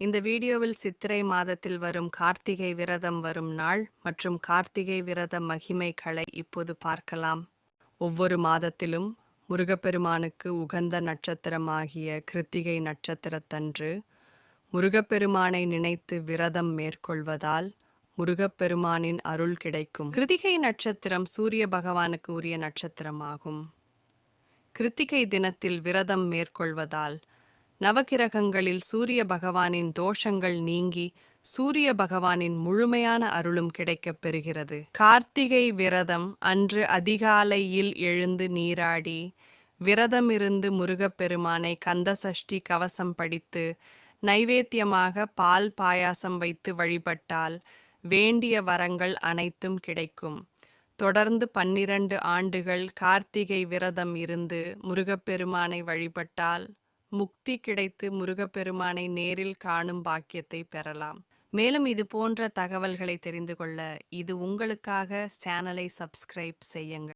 இந்த வீடியோவில் சித்திரை மாதத்தில் வரும் கார்த்திகை விரதம் வரும் நாள் மற்றும் கார்த்திகை விரத மகிமைகளை இப்போது பார்க்கலாம். ஒவ்வொரு மாதத்திலும் முருகப்பெருமானுக்கு உகந்த நட்சத்திரமாகிய கிருத்திகை நட்சத்திரத்தன்று முருகப்பெருமானை நினைத்து விரதம் மேற்கொள்வதால் முருகப்பெருமானின் அருள் கிடைக்கும். கிருத்திகை நட்சத்திரம் சூரிய பகவானுக்கு உரிய நட்சத்திரமாகும். கிருத்திகை தினத்தில் விரதம் மேற்கொள்வதால் நவகிரகங்களில் சூரிய பகவானின் தோஷங்கள் நீங்கி சூரிய பகவானின் முழுமையான அருளும் கிடைக்கப் பெறுகிறது. கார்த்திகை விரதம் அன்று அதிகாலையில் எழுந்து நீராடி விரதமிருந்து முருகப்பெருமானை கந்தசஷ்டி கவசம் படித்து நைவேத்தியமாக பால் பாயாசம் வைத்து வழிபட்டால் வேண்டிய வரங்கள் அனைத்தும் கிடைக்கும். தொடர்ந்து பன்னிரண்டு ஆண்டுகள் கார்த்திகை விரதம் இருந்து முருகப்பெருமானை வழிபட்டால் முக்தி கிடைத்து முருகப்பெருமானை நேரில் காணும் பாக்கியத்தை பெறலாம். மேலும் இது போன்ற தகவல்களை தெரிந்து கொள்ள இது உங்களுக்காக சேனலை சப்ஸ்கிரைப் செய்யுங்கள்.